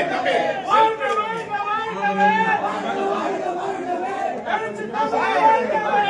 வாழ்க வாழ்க வாழ்க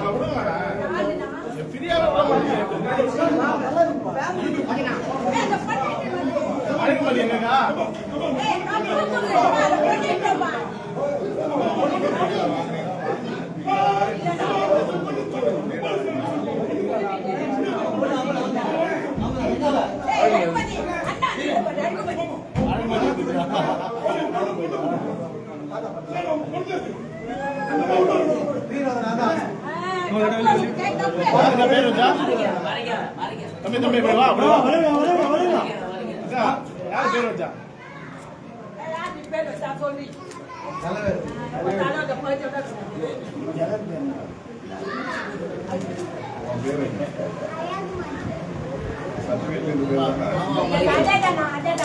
தம்பி தம்பி வா வா வா வா வா யார் பேர் வச்சா பேர் வச்சா சொல்லி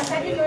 சர்டிபிகேட்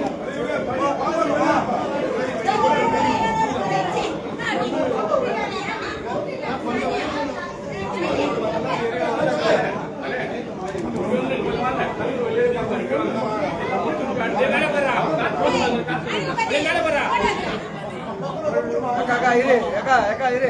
அக்கா அக்கா இரு. அக்கா அக்கா இரு.